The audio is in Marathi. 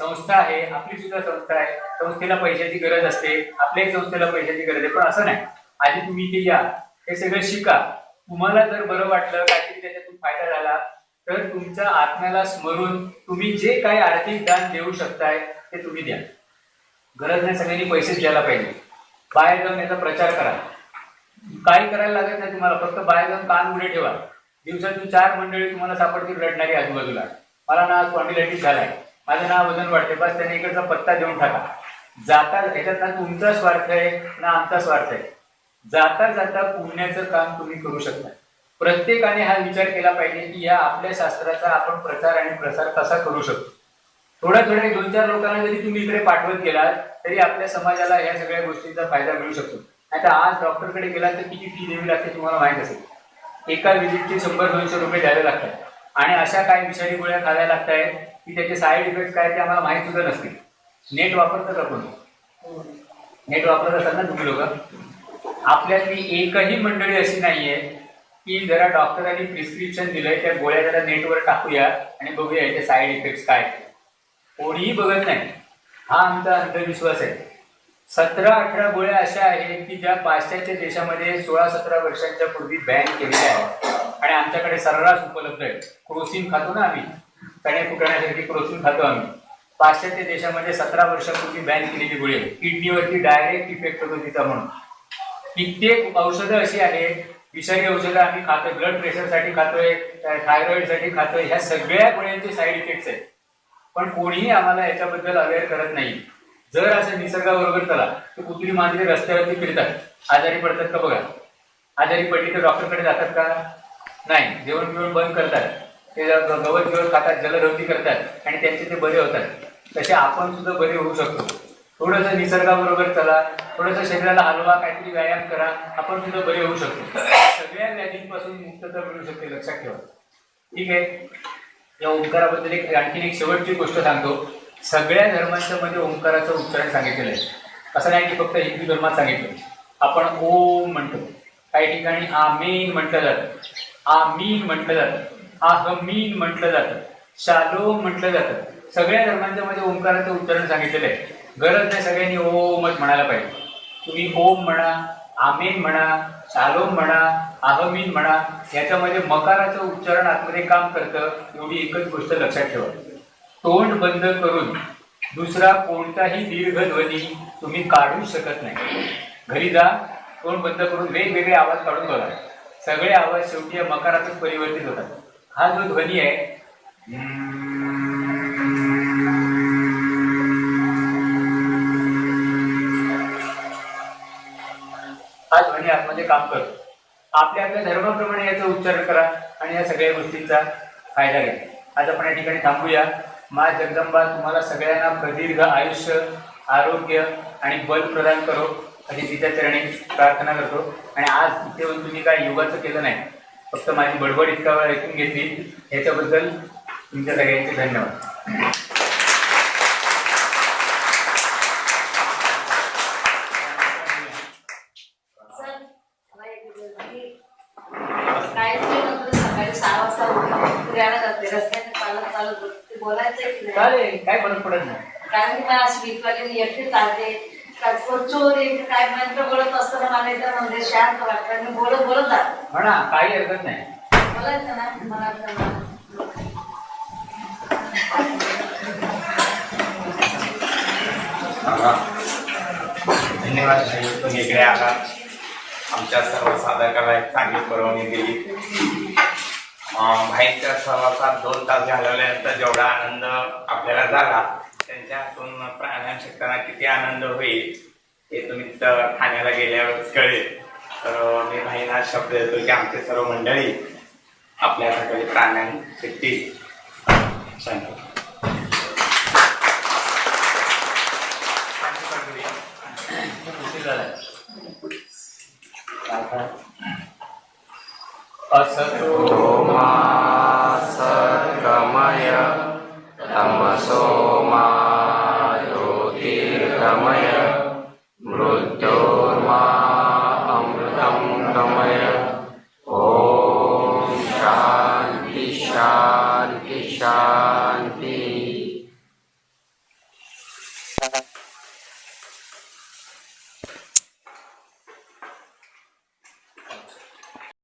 संस्था आहे आपली सुद्धा संस्था आहे. संस्थेला पैशाची गरज असते आपल्याही संस्थेला पैशाची गरज आहे. पण असं नाही. आधी तुम्ही इथे या हे सगळं शिका. तुम्हाला जर बरं वाटलं काहीतरी त्याच्यातून फायदा झाला तर तुमच्या आत्म्याला स्मरून तुम्ही जे काही आर्थिक दान देऊ शकताय ते तुम्ही द्या. गरज नाही सगळ्यांनी पैसेच द्यायला पाहिजे. बाहेर जाऊन याचा प्रचार करा. काही करायला लागत नाही तुम्हाला फक्त बाहेर जाऊन कान उडे ठेवा. दिवसातून चार मंडळी तुम्हाला सापडतील रडणारी आजूबाजूला. मला ना आज स्पॉन्डिलायटिस झालाय माझं ना वजन वाढते. बस त्याने इकडचा पत्ता देऊन टाका. जाता याच्यात ना तुमचा स्वार्थ आहे ना आमचा स्वार्थ आहे. जाता जाता पुण्याचं काम तुम्ही करू शकता. प्रत्येकाने हा विचार केला पाहिजे की या आपल्या शास्त्राचा आपण प्रचार आणि प्रसार कसा करू शकतो? थोड्या थोड्या दोन चार लोकांना जरी तुम्ही इकडे पाठवत गेलात तरी आपल्या समाजाला या सगळ्या गोष्टींचा फायदा मिळू शकतो. आता आज डॉक्टरकडे गेलात तर किती फी द्यावी लागते तुम्हाला माहीत असेल. एका विजिटचे शंभर दोनशे रुपये द्यावे लागतात. आणि अशा काही विषारी गोळ्या खाव्या लागत आहेत की त्याचे साईड इफेक्ट काय ते आम्हाला माहीत सुद्धा नसतील. नेट वापरतं का कोणी? नेट वापरत असाल ना तुम्ही लोक? आपल्यातली एकही मंडळी अशी नाहीये की जरा डॉक्टरांनी प्रिस्क्रिप्शन दिलंय त्या गोळ्या जरा नेटवर टाकूया आणि बघूया याचे साईड इफेक्ट्स काय आहेत. कोणीही बघत नाही. हा आमचा अंधविश्वास आहे. सतरा अठरा गोळ्या अशा आहेत की ज्या पाश्चात्य देशामध्ये सोळा सतरा वर्षांच्या पूर्वी बॅन केलेल्या आहेत. आणि आमच्याकडे सर्रास उपलब्ध आहे क्रोसिन खातो ना आम्ही. चणे फुटण्यासाठी क्रोसिन खातो आम्ही. पाश्चात्य देशामध्ये सतरा वर्षापूर्वी बॅन केलेली गोळी आहे. किडनीवरती डायरेक्ट इफेक्ट होतो तिचा म्हणून. कित्येक औषधं अशी आहेत विषारी औषधं आम्ही खातोय ब्लड प्रेशरसाठी खातोय थायरॉईडसाठी खातोय ह्या सगळ्या गोळ्यांचे साईड इफेक्ट्स आहेत. पण कोणीही आम्हाला याच्याबद्दल अवेअर करत नाही. जर असं निसर्गाबरोबर चला तर कुत्री मांजरी रस्त्यावरती फिरतात. आजारी पडतात का बघा. आजारी पडली तर डॉक्टरकडे जातात का? नाही. जेवण बिवण बंद करतात. ते ग- गवत बिवत खातात जलधवती करतात आणि त्यांचे ते बरे होतात तसे आपण सुद्धा बरे होऊ शकतो. थोडंसं निसर्गाबरोबर चला थोडंसं शरीराला हलवा काहीतरी व्यायाम करा आपण सुद्धा बरे होऊ शकतो. सगळ्या व्याधींपासून मुक्तता मिळू शकते लक्षात ठेवा. ठीक आहे? या ओंकाराबद्दल एक आणखीन एक शेवटची गोष्ट सांगतो. सगळ्या धर्मांच्या मध्ये ओंकाराचं उच्चारण सांगितलेलं आहे. असं नाही की फक्त हिंदू धर्मात सांगितलं. आपण ओम म्हणतो. काही ठिकाणी आमीन म्हटलं जातं. आमीन म्हटलं जातं. आहमीन म्हटलं जातं. शालोम म्हटलं जातं. सगळ्या धर्मांच्या मध्ये ओंकाराचं उच्चारण सांगितलेलं आहे. गरज नाही सगळ्यांनी ओमच म्हणायला पाहिजे. तुम्ही ओम म्हणा आमेन म्हणा शालोम म्हणा आहमीन म्हणा याच्यामध्ये मकाराचं उच्चारण आतमध्ये काम करतं एवढी एकच गोष्ट लक्षात ठेवा. तोंड बंद करून दुसरा कोणताही दीर्घ ध्वनी तुम्ही काढू शकत नाही. घरी जा तोंड बंद करून वेगवेगळे आवाज काढून बघा. सगळे आवाज शेवटी या मकारातच परिवर्तित होतात. हा जो ध्वनी आहे. हा ध्वनी आतमध्ये काम करतो. आपल्या आपल्या धर्माप्रमाणे याचा उच्चारण करा आणि या सगळ्या गोष्टींचा फायदा घ्या. आज आपण या ठिकाणी थांबूया. मा जगदंबा तुम्हाला सगळ्यांना प्रदीर्घ आयुष्य आरोग्य आणि बल प्रदान करो. अशी तिच्या चरणी प्रार्थना करतो. आणि आज इथे तुम्ही काय योगाचं केलं नाही. फक्त माझी बडबड इतका वेळ ऐकून घेतली. याच्याबद्दल तुमच्या सगळ्यांचे धन्यवाद. काय फरक पडत नाही. कारण की मला स्वीटवाले एकटे चालते का कोण चोर आहे की काय मंत्र बोलत असताना मला एकदम म्हणजे शांत वाटतं आणि मी बोलत बोलत जाते म्हणा काही हरकत नाही. ना मला. सांगा. धन्यवाद भाई तुम्ही इकडे आलात आमच्या सर्व साधकाला एक चांगली परवानगी दिली. अं, भाईंच्या सहवासात दोन तास घालवल्यानंतर जेवढा आनंद आपल्याला झाला त्यांच्या हातून प्राणायाम शिकताना किती आनंद होईल हे तुम्ही तिथं ठाण्याला गेल्यावर कळेल. तर मी भाईला शब्द देतो की आमचे सर्व मंडळी आपल्या सकाळी प्राणायाम शिकतील. सांगतो असतो मा my